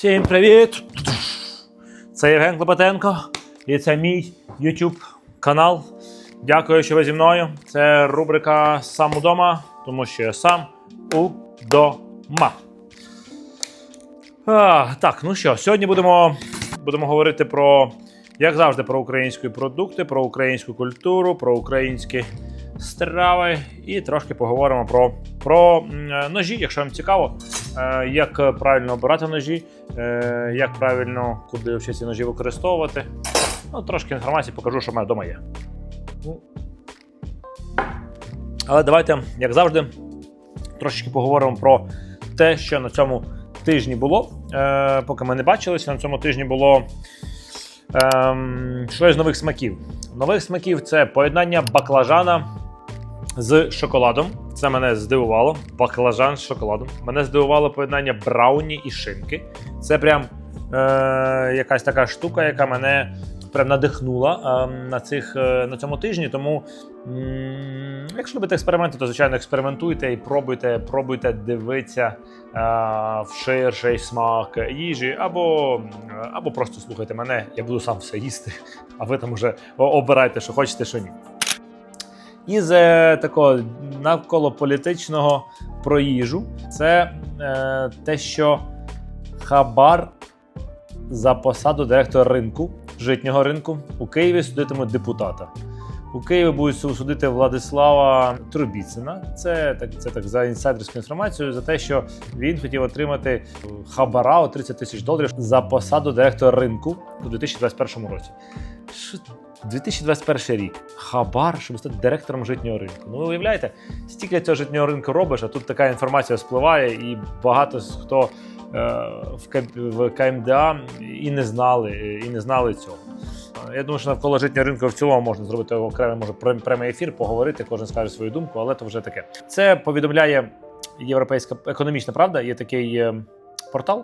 Всім привіт! Це Євген Клопотенко і це мій YouTube канал. Дякую, що ви зі мною. Це рубрика Сам удома, тому що я сам удома. А, так, ну що, сьогодні будемо, будемо говорити про, як завжди, про українські продукти, про українську культуру, про українські страви і трошки поговоримо про, про ножі, якщо вам цікаво, як правильно обирати ножі, е, як правильно куди ці ножі використовувати. Ну, трошки інформації покажу, що в мене вдома є. Ну. Але давайте, як завжди, трошечки поговоримо про те, що на цьому тижні було. Е, поки ми не бачилися, на цьому тижні було ем, щось з нових смаків. Нових смаків це поєднання баклажана з шоколадом. Це мене здивувало. Баклажан з шоколадом. Мене здивувало поєднання брауні і шинки. Це прям е, якась така штука, яка мене прям надихнула е, на, цих, е, на цьому тижні. Тому, м, якщо любите експерименти, то звичайно експериментуйте і пробуйте, пробуйте дивитися е, в ширший смак їжі, або, або просто слухайте мене, я буду сам все їсти, а ви там уже обирайте, що хочете, що ні. Із е, такого навколо політичного проїжу це е, те, що хабар за посаду директора ринку, житнього ринку у Києві судитимуть депутата. У Києві будуть судити Владислава Трубіцина. Це так, це так за інсайдерську інформацію за те, що він хотів отримати хабара у 30 тисяч доларів за посаду директора ринку у 2021 році. Що 2021 рік. Хабар, щоб стати директором житнього ринку. Ну, ви уявляєте, стільки цього житнього ринку робиш, а тут така інформація спливає, і багато хто е, в, КМДА і не знали, і не знали цього. Я думаю, що навколо житнього ринку в цілому можна зробити окремий може прямий ефір, поговорити, кожен скаже свою думку, але це вже таке. Це повідомляє Європейська економічна правда. Є такий е, портал. Е,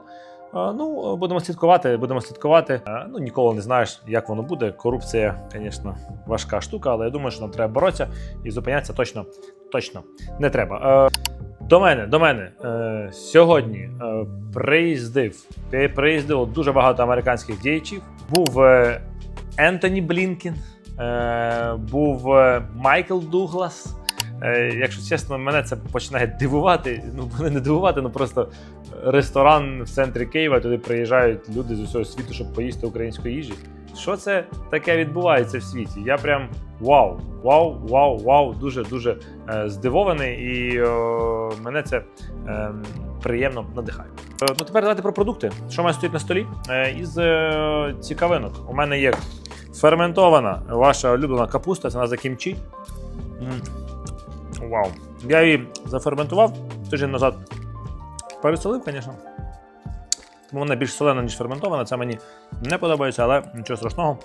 Ну, будемо слідкувати, будемо слідкувати. Е, Ну, ніколи не знаєш, як воно буде. Корупція, звісно, важка штука, але я думаю, що нам треба боротися і зупинятися точно, точно не треба. До мене, до мене сьогодні приїздив, приїздило дуже багато американських діячів. Був Ентоні Блінкін, е, був е, Майкл Дуглас. Е, якщо чесно, мене це починає дивувати. Ну, мене не дивувати, ну просто ресторан в центрі Києва, туди приїжджають люди з усього світу, щоб поїсти української їжі. Що це таке відбувається в світі? Я прям вау, вау, вау, вау, дуже дуже здивований, і е, мене це е, приємно надихає. Ну тепер давайте про продукти. Що мене стоїть на столі? Із цікавинок. У мене є ферментована ваша улюблена капуста, це назва кімчі. М. Вау. Я її заферментував тиждень назад. Пересолив, звісно. Тому вона більш солена, ніж ферментована. Це мені не подобається, але нічого страшного.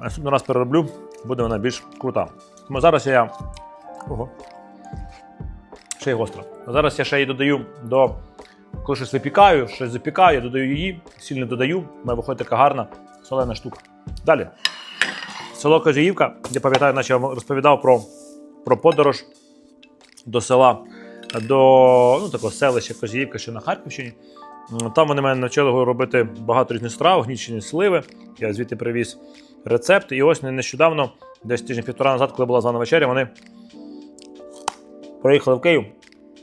Наступний раз перероблю, буде вона більш крута. Тому зараз я. Ого. Ще й гостра. Зараз я ще її додаю до. Коли щось випікаю, щось запікаю, я додаю її, сіль не додаю, в мене виходить така гарна солена штука. Далі. Село Козіївка, я пам'ятаю, наче я вам розповідав про, про подорож до села, до ну, такого селища Козіївка, що на Харківщині. Там вони мене навчили робити багато різних страв, гнічені сливи. Я звідти привіз рецепт. І ось не- нещодавно, десь тиждень-півтора назад, коли була звана вечеря, вони приїхали в Київ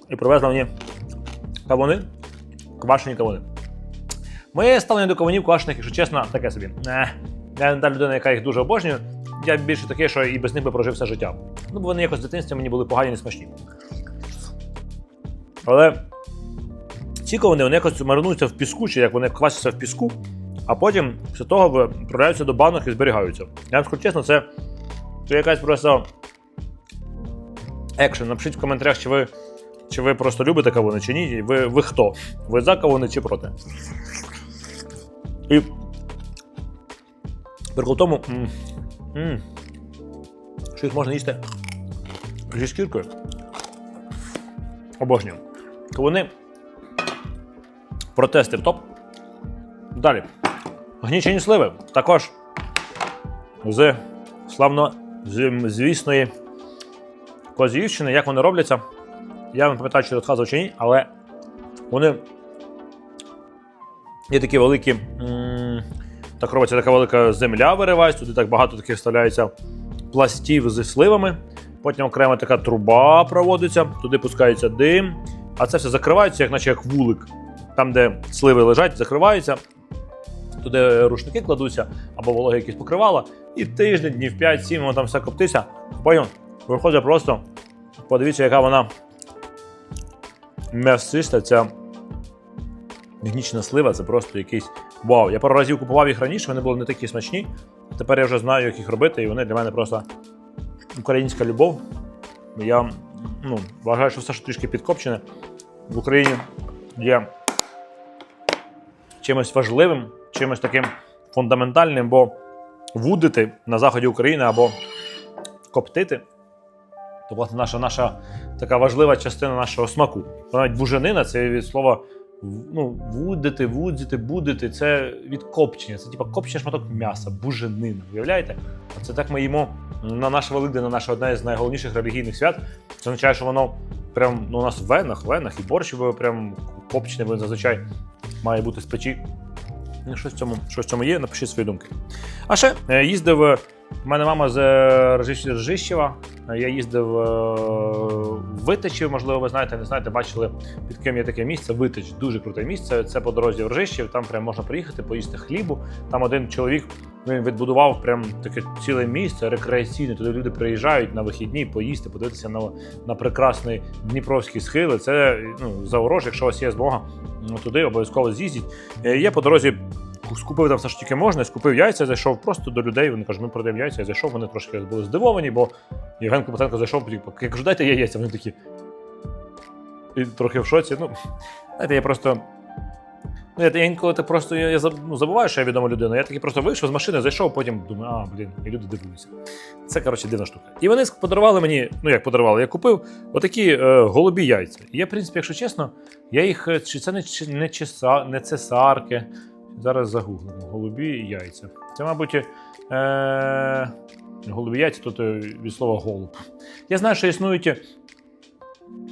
і привезли мені кавуни, квашені кавуни. Моє ставлення до кавунів квашених, якщо чесно, таке собі. Не, я не та людина, яка їх дуже обожнює. Я більше такий, що і без них би прожив все життя. Ну, бо вони якось в дитинстві мені були погані, не смачні. Але ці кавуни вони якось маринуються в піску, чи як вони квасяться в піску, а потім після того відправляються до банок і зберігаються. Я вам скажу чесно, це, це якась просто екшен. Напишіть в коментарях, чи ви, чи ви просто любите кавуни, чи ні. Ви, ви хто? Ви за кавуни чи проти? І прикол в тому, що їх можна їсти зі шкіркою. Обожнюю. Кавуни протести в топ. Далі. Гнічені сливи. Також з славно звісної Козіївщини. Як вони робляться? Я не пам'ятаю, чи розказував чи ні, але вони Є такі великі. Так робиться така велика земля виривається, туди так багато таких вставляється пластів зі сливами. Потім окремо така труба проводиться, туди пускається дим, а це все закривається, як наче як вулик. Там, де сливи лежать, закриваються, туди рушники кладуться або вологи якісь покривала, і тиждень, днів 5-7, воно там все коптиться. Потім виходить просто, подивіться, яка вона м'ясиста, ця гнічна слива, це просто якийсь вау. Я пару разів купував їх раніше, вони були не такі смачні. Тепер я вже знаю, як їх робити, і вони для мене просто українська любов. Я ну, вважаю, що все, що трішки підкопчене в Україні є чимось важливим, чимось таким фундаментальним, бо вудити на заході України або коптити. То власне наша, наша така важлива частина нашого смаку. Навіть вужанина це від слова ну, вудити, вудзити, будити це від копчення. Це типа копчення шматок м'яса, буженина. Уявляєте? Це так ми їмо на наше Великдень, на наше одне з найголовніших релігійних свят. Це означає, що воно прям ну, у нас в венах, венах і борщ ви прям копчене, бо зазвичай має бути з печі. Ну, Щось в цьому, щось в цьому є, напишіть свої думки. А ще е, їздив. У мене мама з е, Ржищева. Я їздив е, в Витичів, можливо, ви знаєте, не знаєте, бачили, під ким є таке місце. Витич, дуже круте місце. Це по дорозі в Ржищів, там прям можна приїхати, поїсти хлібу. Там один чоловік він відбудував прям таке ціле місце рекреаційне. Туди люди приїжджають на вихідні поїсти, подивитися на, на прекрасний Дніпровський схили. Це ну, заворож, якщо у вас є змога ну, туди, обов'язково з'їздіть. Е, Я по дорозі скупив там все що тільки можна, скупив яйця, зайшов просто до людей. Вони кажуть, ми продаємо яйця. Я зайшов, вони трошки були здивовані, бо Євген Купатенко зайшов, типу, я кажу, дайте я яйця. Вони такі. І трохи в шоці. Ну, знаєте, я просто. Ну, я, інколи так просто я, я ну, забуваю, що я відома людина. Я таки просто вийшов з машини, зайшов, потім думаю, а, блін, і люди дивуються. Це, коротше, дивна штука. І вони подарували мені, ну як подарували, я купив отакі е, голубі яйця. І я, в принципі, якщо чесно, я їх. е, Чи це не, не, чеса, не цесарки. Зараз загуглимо. Голубі яйця. Це, мабуть, е, голубі яйця, тут е, від слова голуб. Я знаю, що існують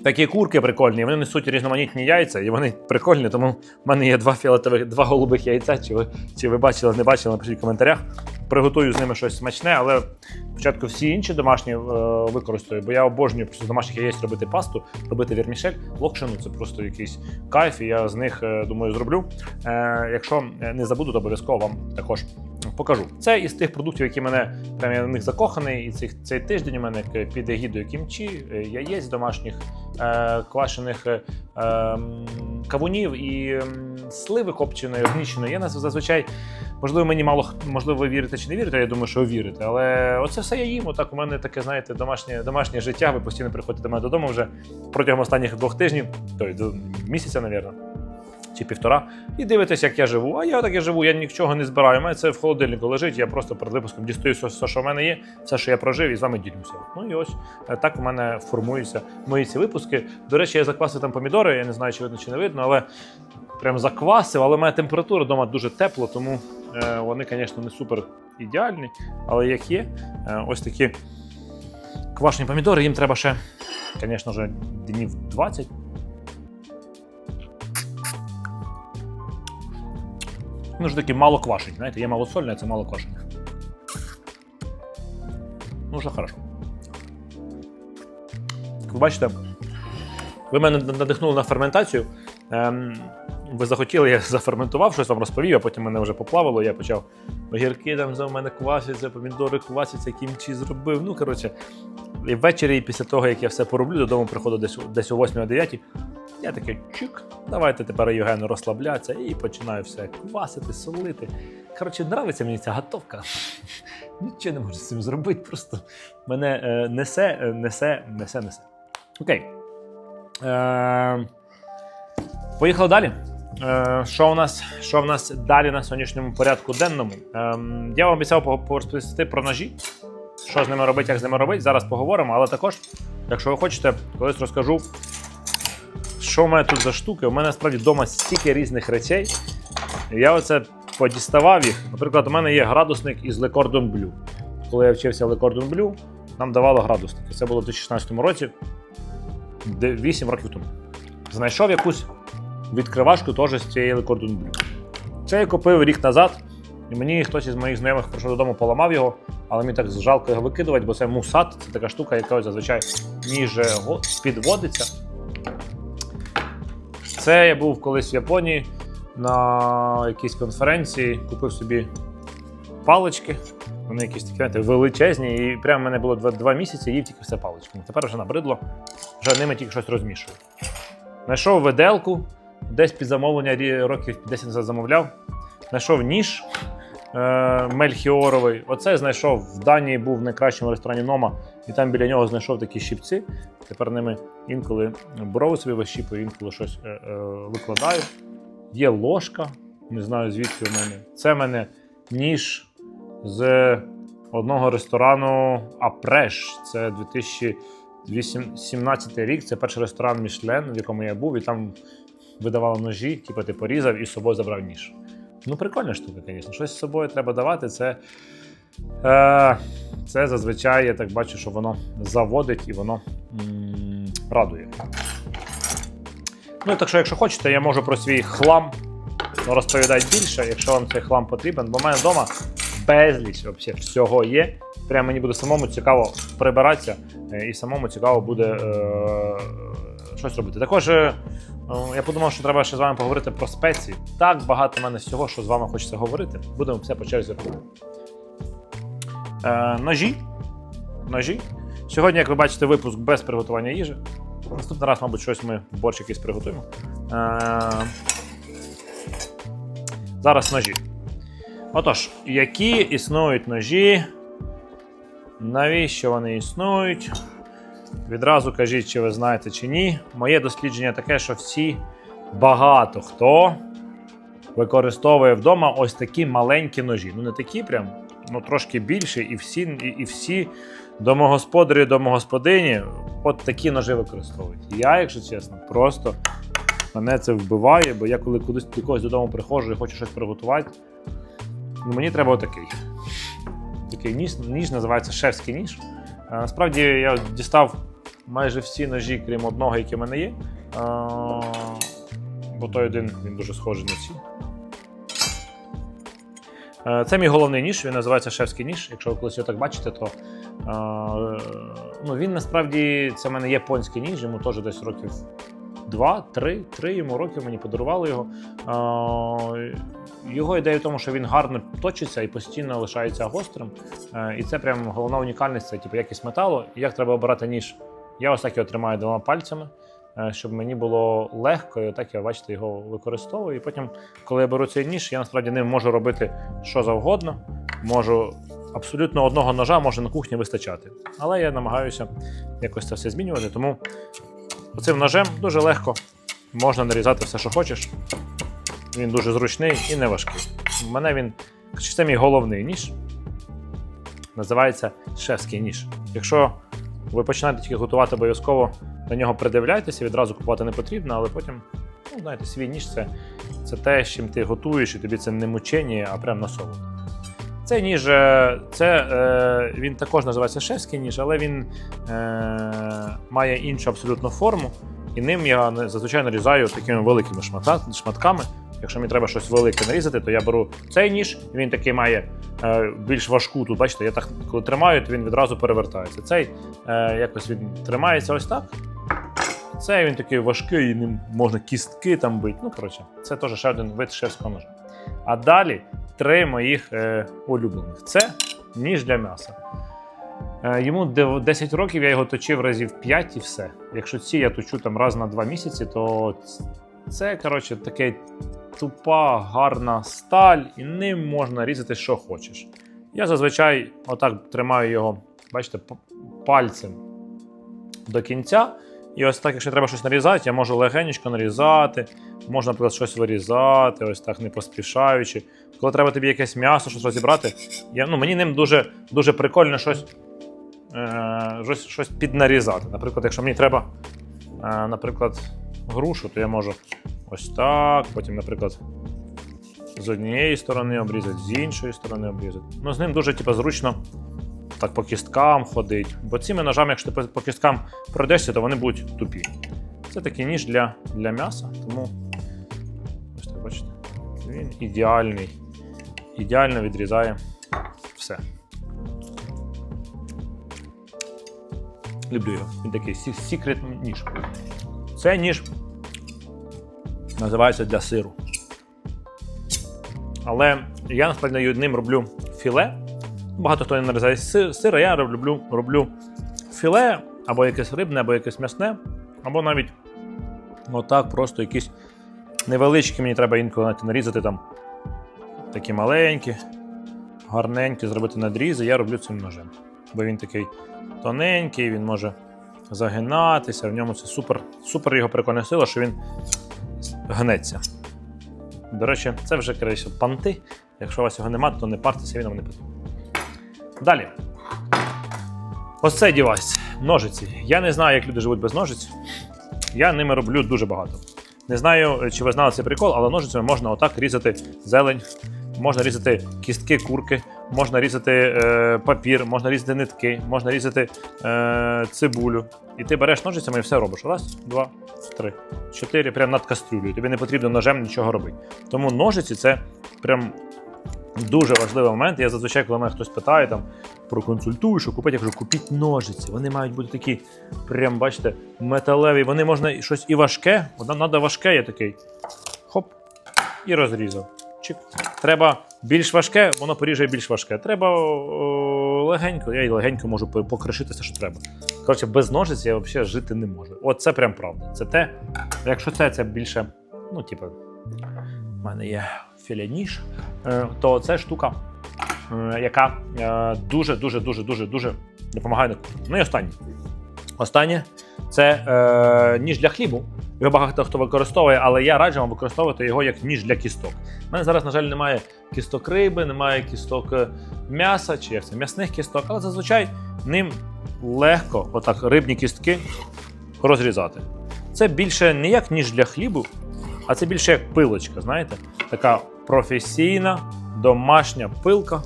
такі курки прикольні, вони несуть різноманітні яйця, і вони прикольні, тому в мене є два фіолетових, два голубих яйця. Чи ви, чи ви бачили, не бачили, напишіть в коментарях. Приготую з ними щось смачне, але спочатку всі інші домашні е, використаю, бо я обожнюю просто з домашніх яєць робити пасту, робити вермішель, локшину це просто якийсь кайф, і я з них е, думаю зроблю. Е, якщо не забуду, то обов'язково вам також покажу. Це із тих продуктів, які мене прям я на них закоханий. І цих цей тиждень у мене к- під егідою кімчі, е, яєць домашніх, е, квашених е, ем, кавунів і сливи копченої, гніченої. Я нас зазвичай, можливо, мені мало можливо, ви вірите чи не вірите. Я думаю, що ви вірите. Але оце все я їм. Отак у мене таке, знаєте, домашнє, домашнє життя. Ви постійно приходите до мене додому вже протягом останніх двох тижнів, тобто до місяця, навірно чи півтора, і дивитесь, як я живу. А я так і живу, я нічого не збираю. У мене це в холодильнику лежить. Я просто перед випуском дістаю все, що в мене є, все, що я прожив, і з вами ділюся. Ну і ось е, так у мене формуються мої ці випуски. До речі, я заквасив там помідори. Я не знаю, чи видно чи не видно, але прям заквасив. Але мене температура вдома дуже тепло, тому вони, звісно, не супер ідеальні. Але як є, е, ось такі квашені помідори, їм треба ще, звісно днів 20. Ну ж таки мало квашень, знаєте, є малосольне, а це мало квашень. Ну, вже хорошо. Ви бачите, ви мене надихнули на ферментацію. Ем, ви захотіли, я заферментував, щось вам розповів, а потім мене вже поплавило, я почав огірки там за мене квасяться, помідори квасяться, кімчі зробив. Ну, коротше, і ввечері, і після того, як я все пороблю, додому приходу десь, десь о 8-9. Я такий чик, давайте тепер Євгену розслаблятися і починаю все квасити, солити. Коротше, нравиться мені ця готовка. Нічого не можу з цим зробити, просто мене е, несе, е, несе, несе, несе. Окей. Е, поїхали далі. Е, що, у нас, що в нас далі на сьогоднішньому порядку денному? Ем, я вам обіцяв по- по- розповісти про ножі. Що з ними робити, як з ними робити. Зараз поговоримо, але також, якщо ви хочете, колись розкажу, що в мене тут за штуки. У мене насправді вдома стільки різних речей. Я оце подіставав їх. Наприклад, у мене є градусник із Cordon Bleu. Коли я вчився в Cordon Bleu, нам давало градусники. Це було в 2016 році, 8 років тому. Знайшов якусь відкривашку теж з цієї Cordon Bleu. Це я купив рік назад, і мені хтось із моїх знайомих прийшов додому, поламав його, але мені так жалко його викидувати, бо це мусат, це така штука, яка зазвичай ніж е, підводиться. Це я був колись в Японії на якійсь конференції, купив собі палички. Вони якісь такі знаєте, величезні, і прямо в мене було два, два місяці, їв тільки все паличками. Тепер вже набридло, вже ними тільки щось розмішую. Знайшов виделку, десь під замовлення років 10 назад замовляв. Знайшов ніж е, мельхіоровий. Оце знайшов в Данії, був в найкращому ресторані Нома, і там біля нього знайшов такі щипці. Тепер ними інколи брови собі вищіпую, інколи щось е, е, викладаю. Є ложка, не знаю звідки в мене. Це в мене ніж з одного ресторану Апреш. Це 2017 рік. Це перший ресторан Мішлен, в якому я був, і там видавали ножі, типу ти порізав і з собою забрав ніж. Ну, прикольна штука, звісно. Щось з собою треба давати. Це, е, це зазвичай я так бачу, що воно заводить і воно м, радує. Ну, так що, якщо хочете, я можу про свій хлам розповідати більше, якщо вам цей хлам потрібен, бо в мене вдома безліч вообще всього є. Прямо мені буде самому цікаво прибиратися, е, і самому цікаво буде е, щось робити. Також е, я подумав, що треба ще з вами поговорити про спеції. Так багато в мене всього, що з вами хочеться говорити. Будемо все по черзі робити. Е, ножі. Ножі. Сьогодні, як ви бачите, випуск без приготування їжі. Наступний раз, мабуть, щось ми борщ якийсь приготуємо. Е, зараз ножі. Отож, які існують ножі? Навіщо вони існують? Відразу кажіть, чи ви знаєте чи ні. Моє дослідження таке, що всі багато хто використовує вдома ось такі маленькі ножі. Ну, не такі прям, ну трошки більше, і всі, і, і всі домогосподарі, домогосподині от такі ножі використовують. Я, якщо чесно, просто мене це вбиває, бо я коли кудись до когось додому приходжу і хочу щось приготувати, ну мені треба отакий. Такий ніж, ніж називається шефський ніж. А, насправді я дістав майже всі ножі, крім одного, який в мене є. Бо той один він дуже схожий на ці. Е, Це мій головний ніж, він називається шефський ніж. Якщо ви колись його так бачите, то е, ну, він насправді це в мене японський ніж, йому теж десь років два, три, три йому років мені подарували його. Його ідея в тому, що він гарно точиться і постійно лишається гострим. Е, І це прям головна унікальність, це типу, якість металу. Як треба обирати ніж. Я ось так його тримаю двома пальцями, е, щоб мені було легко, і отак я, бачите, його використовую. І потім, коли я беру цей ніж, я насправді ним можу робити що завгодно. Можу абсолютно одного ножа може на кухні вистачати. Але я намагаюся якось це все змінювати. Тому цим ножем дуже легко можна нарізати все, що хочеш. Він дуже зручний і не важкий. У мене він чи це мій головний ніж. Називається шефський ніж. Якщо ви починаєте тільки готувати обов'язково, на нього придивляйтеся, відразу купувати не потрібно, але потім, ну, знаєте, свій ніж це, це те, чим ти готуєш, і тобі це не мучення, а прям насолода. Цей ніж, е, це, е, він також називається шефський ніж, але він е, має іншу абсолютно форму. І ним я зазвичай нарізаю такими великими шмата, шматками. Якщо мені треба щось велике нарізати, то я беру цей ніж, він такий має е, більш важку. Тут бачите, я так коли тримаю, то він відразу перевертається. Цей е, якось він тримається ось так. Цей він такий важкий, і ним можна кістки там бити. Ну, коротше, це теж ще один вид шефського ножа. А далі три моїх е, улюблених: це ніж для м'яса. Е, Йому 10 років я його точив разів 5 і все. Якщо ці я точу там раз на 2 місяці, то це, коротше, таке тупа, гарна сталь, і ним можна різати, що хочеш. Я зазвичай отак тримаю його, бачите, пальцем до кінця. І ось так, якщо треба щось нарізати, я можу легенечко нарізати, можна, наприклад, щось вирізати, ось так не поспішаючи. Коли треба тобі якесь м'ясо, щось розібрати, я, ну, мені ним дуже, дуже прикольно щось, е, щось, щось піднарізати. Наприклад, якщо мені треба, е, наприклад, грушу, то я можу ось так, потім, наприклад, з однієї сторони обрізати, з іншої сторони обрізати. Ну, з ним дуже типу, зручно так по кісткам ходить. Бо цими ножами, якщо ти по- кісткам пройдешся, то вони будуть тупі. Це такий ніж для, для м'яса, тому ось так бачите. Він ідеальний. Ідеально відрізає все. Люблю його. Він такий секрет ніж. Це ніж називається для сиру. Але я насправді ним роблю філе. Багато хто не нарізає си- сир, а я роблю, роблю філе або якесь рибне, або якесь м'ясне, або навіть отак, просто якісь невеличкі, мені треба інколи навіть нарізати там такі маленькі, гарненькі, зробити надрізи. Я роблю цим ножем. Бо він такий тоненький, він може загинатися, в ньому це супер, супер його прикольна сила, що він гнеться. До речі, це вже коротше, панти. Якщо у вас його немає, то не партеся, він вам не потрібен. Далі. Ось цей девайс. Ножиці. Я не знаю, як люди живуть без ножиць. Я ними роблю дуже багато. Не знаю, чи ви знали цей прикол, але ножицями можна отак різати зелень, можна різати кістки курки, можна різати е, папір, можна різати нитки, можна різати е, цибулю. І ти береш ножицями і все робиш. Раз, два, три, чотири, прямо над кастрюлею. Тобі не потрібно ножем нічого робити. Тому ножиці це прям дуже важливий момент. Я зазвичай, коли мене хтось питає там проконсультую, що купити, я кажу, купіть ножиці. Вони мають бути такі, прям бачите, металеві. Вони можна щось і важке. Вона треба важке, я такий. Хоп, і розрізав. Чик. Треба більш важке, воно поріже більш важке. Треба о, легенько, я і легенько можу по- покришити все, що треба. Коротше, без ножиць я взагалі жити не можу. От це прям правда. Це те. Якщо це, це більше, ну, типу, в мене є філяніж, е, то це штука, е, яка е, дуже, дуже, дуже, дуже, дуже допомагає на кухні. Ну і останнє. Останнє це е, ніж для хлібу. Його багато хто використовує, але я раджу вам використовувати його як ніж для кісток. У мене зараз, на жаль, немає кісток риби, немає кісток е, м'яса чи як це, м'ясних кісток, але зазвичай ним легко, отак, рибні кістки розрізати. Це більше не як ніж для хлібу, а це більше як пилочка, знаєте? Така професійна домашня пилка.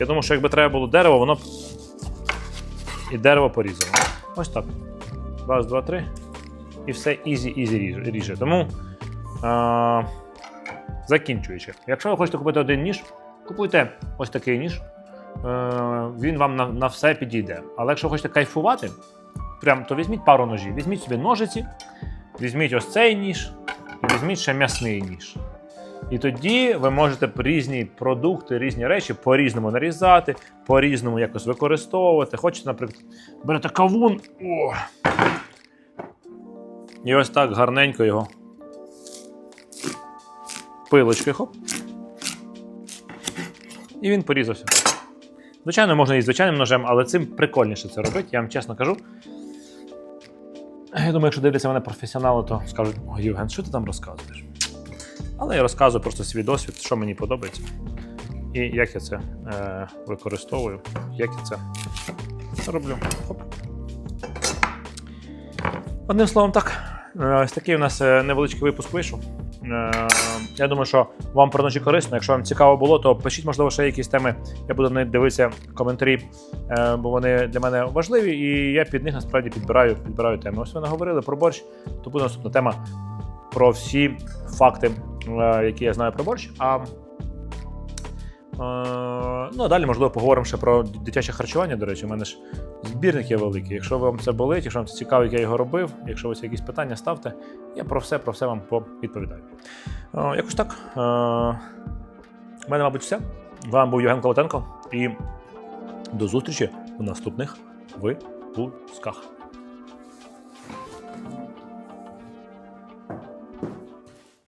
Я думаю, що якби треба було дерево, воно б і дерево порізало. Ось так. Раз, два, три. І все ізі-ізі ріже. Тому, а, закінчуючи, якщо ви хочете купити один ніж, купуйте ось такий ніж. Е, він вам на, на все підійде. Але якщо хочете кайфувати, прям, то візьміть пару ножів. Візьміть собі ножиці, візьміть ось цей ніж, і візьміть ще м'ясний ніж. І тоді ви можете різні продукти, різні речі по-різному нарізати, по-різному якось використовувати. Хочете, наприклад, берете кавун. О! І ось так гарненько його. Пилочкою хоп. І він порізався. Звичайно, можна і звичайним ножем, але цим прикольніше це робити, я вам чесно кажу. Я думаю, якщо дивляться мене професіонали, то скажуть: О, Євген, що ти там розказуєш? Але я розказую просто свій досвід, що мені подобається. І як я це е, використовую, як я це роблю. Хоп. Одним словом, так. Е, Ось такий у нас е, невеличкий випуск вийшов. Е, Я думаю, що вам про ночі корисно. Якщо вам цікаво було, то пишіть, можливо, ще якісь теми. Я буду на них дивитися коментарі, бо вони для мене важливі, і я під них насправді підбираю, підбираю теми. Ось ви наговорили про борщ, то буде наступна тема про всі факти, які я знаю про борщ. А Ну, а далі, можливо, поговоримо ще про дитяче харчування. До речі, у мене ж збірник є великий. Якщо вам це болить, якщо вам це цікаво, як я його робив, якщо у вас якісь питання, ставте. Я про все, про все вам відповідаю. Якось так. У мене, мабуть, все. З вами був Євген Колотенко. І до зустрічі у наступних випусках.